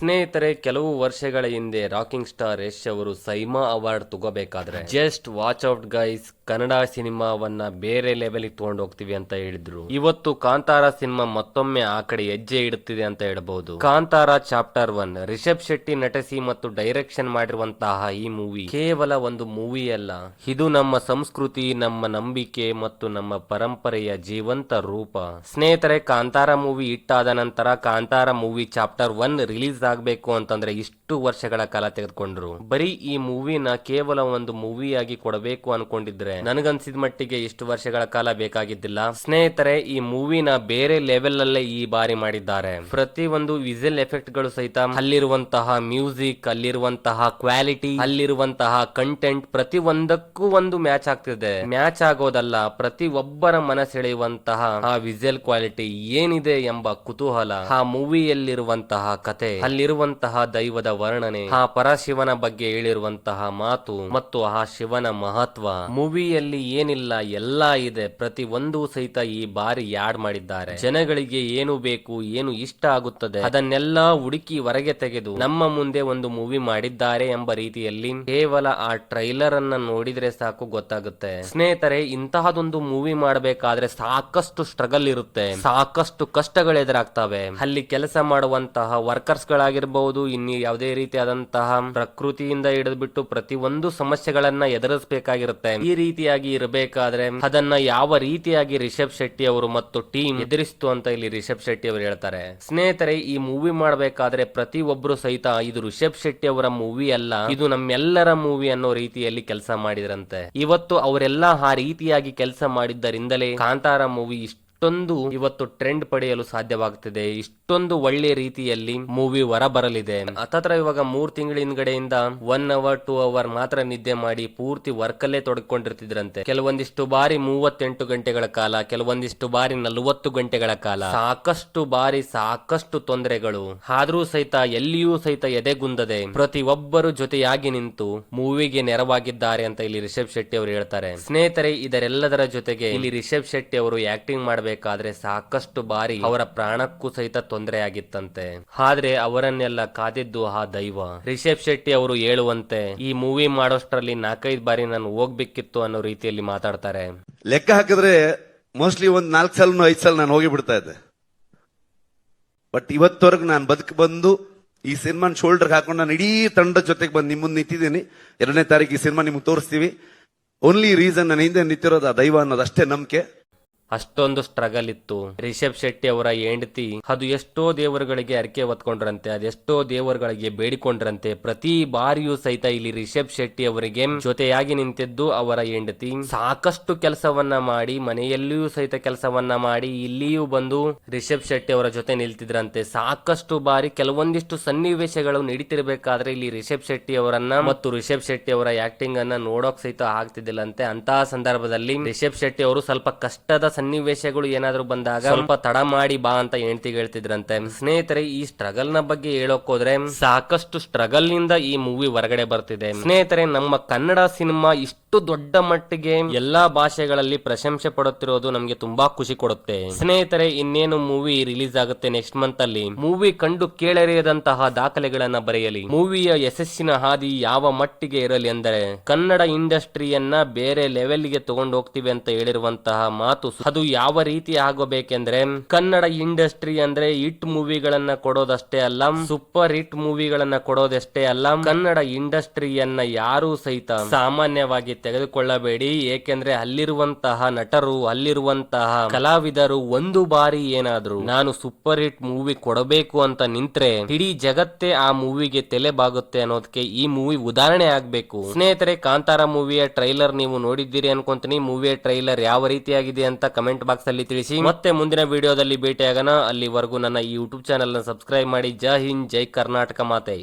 ಸ್ನೇಹಿತರೆ, ಕೆಲವು ವರ್ಷಗಳ ಹಿಂದೆ ರಾಕಿಂಗ್ ಸ್ಟಾರ್ ಯಶ್ ಅವರು ಸೈಮಾ ಅವಾರ್ಡ್ ತಗೋಬೇಕಾದ್ರೆ just watch out guys, Kannada ಸಿನಿಮಾವನ್ನ ಬೇರೆ ಲೆವೆಲ್ ತಗೊಂಡು ಹೋಗ್ತೀವಿ ಅಂತ ಹೇಳಿದ್ರು. ಇವತ್ತು ಕಾಂತಾರ ಸಿನಿಮಾ ಮತ್ತೊಮ್ಮೆ ಆ ಕಡೆ ಹೆಜ್ಜೆ ಇಡುತ್ತಿದೆ ಅಂತ ಹೇಳಬಹುದು ಕಾಂತಾರ ಚಾಪ್ಟರ್ ಒನ್, ರಿಷಬ್ ಶೆಟ್ಟಿ ನಟಿಸಿ ಮತ್ತು ಡೈರೆಕ್ಷನ್ ಮಾಡಿರುವಂತಹ ಈ ಮೂವಿ ಕೇವಲ ಒಂದು ಮೂವಿ ಅಲ್ಲ. ಇದು ನಮ್ಮ ಸಂಸ್ಕೃತಿ, ನಮ್ಮ ನಂಬಿಕೆ ಮತ್ತು ನಮ್ಮ ಪರಂಪರೆಯ ಜೀವಂತ ರೂಪ. ಸ್ನೇಹಿತರೆ, ಕಾಂತಾರ ಮೂವಿ ಹಿಟ್ಟಾದ ನಂತರ Kantara movie chapter one release ಆಗ್ಬೇಕು ಅಂತಂದ್ರೆ ಇಷ್ಟು ವರ್ಷಗಳ ಕಾಲ ತೆಗೆದುಕೊಂಡ್ರು. ಬರೀ ಈ ಮೂವಿನ ಕೇವಲ ಒಂದು ಮೂವಿಯಾಗಿ ಕೊಡಬೇಕು ಅನ್ಕೊಂಡಿದ್ರೆ ನನಗನ್ಸಿದ ಮಟ್ಟಿಗೆ ಇಷ್ಟು ವರ್ಷಗಳ ಕಾಲ ಬೇಕಾಗಿದ್ದಿಲ್ಲ. ಸ್ನೇಹಿತರೆ, ಈ ಮೂವಿನ ಬೇರೆ ಲೆವೆಲ್ ಅಲ್ಲೇ ಈ ಬಾರಿ ಮಾಡಿದ್ದಾರೆ. ಪ್ರತಿ ಒಂದು ವಿಸಲ್ ಎಫೆಕ್ಟ್ಗಳು ಸಹಿತ ಅಲ್ಲಿರುವಂತಹ ಮ್ಯೂಸಿಕ್, ಅಲ್ಲಿರುವಂತಹ ಕ್ವಾಲಿಟಿ, ಅಲ್ಲಿರುವಂತಹ ಕಂಟೆಂಟ್ ಪ್ರತಿ ಒಂದಕ್ಕೂ ಒಂದು ಮ್ಯಾಚ್ ಆಗ್ತಿದೆ. ಮ್ಯಾಚ್ ಆಗೋದಲ್ಲ ಪ್ರತಿ ಒಬ್ಬರ ಮನಸೆಳೆಯುವಂತಹ ಆ ವಿಸಲ್ ಕ್ವಾಲಿಟಿ ಏನಿದೆ ಎಂಬ ಕುತೂಹಲ, ಆ ಮೂವಿಯಲ್ಲಿರುವಂತಹ ಕತೆ ಅಲ್ಲಿರುವಂತಹ ದೈವದ ವರ್ಣನೆ, ಆ ಪರಶಿವನ ಬಗ್ಗೆ ಹೇಳಿರುವಂತಹ ಮಾತು ಮತ್ತು ಆ ಶಿವನ ಮಹತ್ವ. ಮೂವಿಯಲ್ಲಿ ಏನಿಲ್ಲ, ಎಲ್ಲಾ ಇದೆ. ಪ್ರತಿ ಒಂದು ಸಹಿತ ಈ ಬಾರಿ ಯಾಡ್ ಮಾಡಿದ್ದಾರೆ. ಜನಗಳಿಗೆ ಏನು ಬೇಕು, ಏನು ಇಷ್ಟ ಆಗುತ್ತದೆ, ಅದನ್ನೆಲ್ಲ ಹುಡುಕಿ ಹೊರಗೆ ತೆಗೆದು ನಮ್ಮ ಮುಂದೆ ಒಂದು ಮೂವಿ ಮಾಡಿದ್ದಾರೆ ಎಂಬ ರೀತಿಯಲ್ಲಿ ಕೇವಲ ಆ ಟ್ರೈಲರ್ ಅನ್ನ ನೋಡಿದ್ರೆ ಸಾಕು ಗೊತ್ತಾಗುತ್ತೆ. ಸ್ನೇಹಿತರೆ, ಇಂತಹದೊಂದು ಮೂವಿ ಮಾಡಬೇಕಾದ್ರೆ ಸಾಕಷ್ಟು ಸ್ಟ್ರಗಲ್ ಇರುತ್ತೆ. ಸಾಕಷ್ಟು ಕಷ್ಟಗಳು ಎದುರಾಗ್ತವೆ. ಅಲ್ಲಿ ಕೆಲಸ ಮಾಡುವಂತಹ ವರ್ಕರ್ಸ್ ಗಳಾಗಿರ್ಬಹುದು ಇನ್ನು ಯಾವುದೇ ರೀತಿಯಾದಂತಹ ಪ್ರಕೃತಿಯಿಂದ ಹಿಡಿದ್ಬಿಟ್ಟು ಪ್ರತಿ ಒಂದು ಸಮಸ್ಯೆಗಳನ್ನ ಎದುರಿಸಬೇಕಾಗಿರುತ್ತೆ. ಈ ರೀತಿಯಾಗಿ ಇರಬೇಕಾದ್ರೆ ಅದನ್ನ ಯಾವ ರೀತಿಯಾಗಿ ರಿಷಬ್ ಶೆಟ್ಟಿ ಅವರು ಮತ್ತು ಟೀಮ್ ಎದುರಿಸ್ತು ಅಂತ ಇಲ್ಲಿ ರಿಷಬ್ ಶೆಟ್ಟಿ ಅವರು ಹೇಳ್ತಾರೆ. ಸ್ನೇಹಿತರೆ, ಈ ಮೂವಿ ಮಾಡಬೇಕಾದ್ರೆ ಪ್ರತಿ ಒಬ್ರು ಸಹಿತ ಇದು ರಿಷಬ್ ಶೆಟ್ಟಿ ಅವರ ಮೂವಿ ಅಲ್ಲ, ಇದು ನಮ್ಮೆಲ್ಲರ ಮೂವಿ ಅನ್ನೋ ರೀತಿಯಲ್ಲಿ ಕೆಲಸ ಮಾಡಿದ್ರಂತೆ. ಇವತ್ತು ಅವರೆಲ್ಲ ಆ ರೀತಿಯಾಗಿ ಕೆಲಸ ಮಾಡಿದ್ದರಿಂದಲೇ ಕಾಂತಾರ ಮೂವಿ ಇಷ್ಟೊಂದು ಇವತ್ತು ಟ್ರೆಂಡ್ ಪಡೆಯಲು ಸಾಧ್ಯವಾಗ್ತಿದೆ. ಇಷ್ಟೊಂದು ಒಳ್ಳೆ ರೀತಿಯಲ್ಲಿ ಮೂವಿ ಹೊರ ಬರಲಿದೆ ಹತ್ತತ್ರ ಇವಾಗ ಮೂರ್ ತಿಂಗಳ ಹಿಂದ್ಗಡೆಯಿಂದ ಒನ್ ಅವರ್ ಟೂ ಅವರ್ ಮಾತ್ರ ನಿದ್ದೆ ಮಾಡಿ ಪೂರ್ತಿ ವರ್ಕ್ ಅಲ್ಲೇ ತೊಡ್ಕೊಂಡಿರ್ತಿದ್ರಂತೆ. ಕೆಲವೊಂದಿಷ್ಟು ಬಾರಿ ಮೂವತ್ತೆಂಟು ಗಂಟೆಗಳ ಕಾಲ, ಕೆಲವೊಂದಿಷ್ಟು ಬಾರಿ ನಲವತ್ತು ಗಂಟೆಗಳ ಕಾಲ. ಸಾಕಷ್ಟು ಬಾರಿ ಸಾಕಷ್ಟು ತೊಂದರೆಗಳು. ಆದ್ರೂ ಸಹಿತ, ಎಲ್ಲಿಯೂ ಸಹಿತ ಎದೆಗುಂದದೆ ಪ್ರತಿಯೊಬ್ಬರು ಜೊತೆಯಾಗಿ ನಿಂತು ಮೂವಿಗೆ ನೆರವಾಗಿದ್ದಾರೆ ಅಂತ ಇಲ್ಲಿ ರಿಷಬ್ ಶೆಟ್ಟಿ ಅವರು ಹೇಳ್ತಾರೆ. ಸ್ನೇಹಿತರೆ, ಇದರೆಲ್ಲದರ ಜೊತೆಗೆ ಇಲ್ಲಿ ರಿಷಬ್ ಶೆಟ್ಟಿ ಅವರು ಆಕ್ಟಿಂಗ್ ಮಾಡಬೇಕಾದ್ರೆ ಸಾಕಷ್ಟು ಬಾರಿ ಅವರ ಪ್ರಾಣಕ್ಕೂ ಸಹಿತ ತೊಂದರೆ ಆಗಿತ್ತಂತೆ ಆದ್ರೆ ಅವರನ್ನೆಲ್ಲ ಕಾದಿದ್ದು ಆ ದೈವ. ರಿಷಬ್ ಶೆಟ್ಟಿ ಅವರು ಹೇಳುವಂತೆ, ಈ ಮೂವಿ ಮಾಡೋಷ್ಟರಲ್ಲಿ ನಾಲ್ಕೈದು ಬಾರಿ ನಾನು ಹೋಗ್ಬೇಕಿತ್ತು ಅನ್ನೋ ರೀತಿಯಲ್ಲಿ ಮಾತಾಡ್ತಾರೆ. ಲೆಕ್ಕ ಹಾಕಿದ್ರೆ ಮೋಸ್ಟ್ಲಿ ಒಂದ್ ನಾಲ್ಕು ಸಲ ಐದು ಸಲ ನಾನು ಹೋಗಿ ಬಿಡ್ತಾ ಇದ್ದೆ. ಬಟ್ ಇವತ್ತವರೆಗೂ ನಾನು ಬದುಕು ಬಂದು ಈ ಸಿನಿಮಾನ ಶೋಲ್ಡರ್ ಹಾಕೊಂಡು ನಾನು ಇಡೀ ತಂಡದ ಜೊತೆಗೆ ಬಂದು ನಿಮ್ಮ ಮುಂದೆ ನಿಂತಿದ್ದೀನಿ. ಎರಡನೇ ತಾರೀಕು ಈ ಸಿನಿಮಾ ನಿಮ್ಗೆ ತೋರಿಸ್ತೀವಿ. ಓನ್ಲಿ ರೀಸನ್ ನನ್ನ ಹಿಂದೆ ನಿಂತಿರೋದು ಆ ದೈವ ಅನ್ನೋದು ಅಷ್ಟೇ ನಂಬಿಕೆ. ಅಷ್ಟೊಂದು ಸ್ಟ್ರಗಲ್ ಇತ್ತು. ರಿಷಬ್ ಶೆಟ್ಟಿ ಅವರ ಹೆಂಡತಿ ಅದು ಎಷ್ಟೋ ದೇವರುಗಳಿಗೆ ಅರಿಕೆ ಹೊತ್ಕೊಂಡ್ರಂತೆ ಅದೆಷ್ಟೋ ದೇವರುಗಳಿಗೆ ಬೇಡಿಕೊಂಡ್ರಂತೆ. ಪ್ರತಿ ಬಾರಿಯೂ ಸಹಿತ ಇಲ್ಲಿ ರಿಷಬ್ ಶೆಟ್ಟಿ ಅವರಿಗೆ ಜೊತೆಯಾಗಿ ನಿಂತಿದ್ದು ಅವರ ಹೆಂಡತಿ. ಸಾಕಷ್ಟು ಕೆಲಸವನ್ನ ಮಾಡಿ, ಮನೆಯಲ್ಲಿಯೂ ಸಹಿತ ಕೆಲಸವನ್ನ ಮಾಡಿ, ಇಲ್ಲಿಯೂ ಬಂದು ರಿಷಬ್ ಶೆಟ್ಟಿ ಅವರ ಜೊತೆ ನಿಲ್ತಿದ್ರಂತೆ. ಸಾಕಷ್ಟು ಬಾರಿ ಕೆಲವೊಂದಿಷ್ಟು ಸನ್ನಿವೇಶಗಳು ನಡೀತಿರ್ಬೇಕಾದ್ರೆ ಇಲ್ಲಿ ರಿಷಬ್ ಶೆಟ್ಟಿ ಅವರನ್ನ ಮತ್ತು ರಿಷಬ್ ಶೆಟ್ಟಿ ಅವರ ಆಕ್ಟಿಂಗ್ ಅನ್ನ ನೋಡೋಕ್ ಸಹಿತ ಆಗ್ತಿದ್ದಿಲ್ಲಂತೆ. ಅಂತಹ ಸಂದರ್ಭದಲ್ಲಿ ರಿಷಬ್ ಶೆಟ್ಟಿ ಅವರು ಸ್ವಲ್ಪ ಕಷ್ಟದ ಸನ್ನಿವೇಶಗಳು ಏನಾದ್ರು ಬಂದಾಗ ಸ್ವಲ್ಪ ತಡ ಮಾಡಿ ಬಾ ಅಂತ ಹೆಂಡತಿಗೆ ಹೇಳ್ತಿದ್ರಂತೆ. ಸ್ನೇಹಿತರೆ ಈ ಸ್ಟ್ರಗಲ್ನ ಬಗ್ಗೆ ಹೇಳೋಕೋದ್ರೆ ಸಾಕಷ್ಟು ಸ್ಟ್ರಗಲ್ನಿಂದ ಈ ಮೂವಿ ಹೊರಗಡೆ ಬರ್ತಿದೆ. ಸ್ನೇಹಿತರೆ ನಮ್ಮ ಕನ್ನಡ ಸಿನಿಮಾ ಇಷ್ಟು ದೊಡ್ಡ ಮಟ್ಟಿಗೆ ಎಲ್ಲಾ ಭಾಷೆಗಳಲ್ಲಿ ಪ್ರಶಂಸೆ ಪಡುತ್ತಿರೋದು ನಮ್ಗೆ ತುಂಬಾ ಖುಷಿ ಕೊಡುತ್ತೆ. ಸ್ನೇಹಿತರೆ ಇನ್ನೇನು ಮೂವಿ ರಿಲೀಸ್ ಆಗುತ್ತೆ ನೆಕ್ಸ್ಟ್ ಮಂತ್ ಅಲ್ಲಿ? ಮೂವಿ ಕಂಡು ಕೇಳರಿಯದಂತಹ ದಾಖಲೆಗಳನ್ನ ಬರೆಯಲಿ. ಮೂವಿಯ ಯಶಸ್ಸಿನ ಹಾದಿ ಯಾವ ಮಟ್ಟಿಗೆ ಇರಲಿ ಅಂದರೆ ಕನ್ನಡ ಇಂಡಸ್ಟ್ರಿಯನ್ನ ಬೇರೆ ಲೆವೆಲ್ಗೆ ತಗೊಂಡು ಹೋಗ್ತೀವಿ ಅಂತ ಹೇಳಿರುವಂತಹ ಮಾತು ಅದು ಯಾವ ರೀತಿ ಆಗೋಬೇಕೆಂದ್ರೆ ಕನ್ನಡ ಇಂಡಸ್ಟ್ರಿ ಅಂದ್ರೆ ಹಿಟ್ ಮೂವಿಗಳನ್ನ ಕೊಡೋದಷ್ಟೇ ಅಲ್ಲ, ಸೂಪರ್ ಹಿಟ್ ಮೂವಿಗಳನ್ನ ಕೊಡೋದಷ್ಟೇ ಅಲ್ಲ, ಕನ್ನಡ ಇಂಡಸ್ಟ್ರಿಯನ್ನ ಯಾರು ಸಹಿತ ಸಾಮಾನ್ಯವಾಗಿ ತೆಗೆದುಕೊಳ್ಳಬೇಡಿ. ಏಕೆಂದ್ರೆ ಅಲ್ಲಿರುವಂತಹ ನಟರು, ಅಲ್ಲಿರುವಂತಹ ಕಲಾವಿದರು ಒಂದು ಬಾರಿ ಏನಾದ್ರು ನಾನು ಸೂಪರ್ ಹಿಟ್ ಮೂವಿ ಕೊಡಬೇಕು ಅಂತ ನಿಂತ್ರೆ ಇಡೀ ಜಗತ್ತೇ ಆ ಮೂವಿಗೆ ತಲೆ ಬಾಗುತ್ತೆ ಅನ್ನೋದಕ್ಕೆ ಈ ಮೂವಿ ಉದಾಹರಣೆ ಆಗ್ಬೇಕು. ಸ್ನೇಹಿತರೆ, ಕಾಂತಾರ ಮೂವಿಯ ಟ್ರೈಲರ್ ನೀವು ನೋಡಿದ್ದೀರಿ ಅನ್ಕೊಂತೀನಿ. ಮೂವಿಯ ಟ್ರೈಲರ್ ಯಾವ ರೀತಿಯಾಗಿದೆ ಅಂತ ಕಮೆಂಟ್ ಬಾಕ್ಸ್ ಅಲ್ಲಿ ತಿಳಿಸಿ. ಮತ್ತೆ ಮುಂದಿನ ವಿಡಿಯೋದಲ್ಲಿ ಭೇಟಿಯಾಗೋಣ. ಅಲ್ಲಿವರೆಗೂ ನನ್ನ ಯೂಟ್ಯೂಬ್ ಚಾನೆಲ್ನ ಸಬ್ಸ್ಕ್ರೈಬ್ ಮಾಡಿ. ಜೈ ಹಿಂದ್, ಜೈ ಕರ್ನಾಟಕ ಮಾತೆ.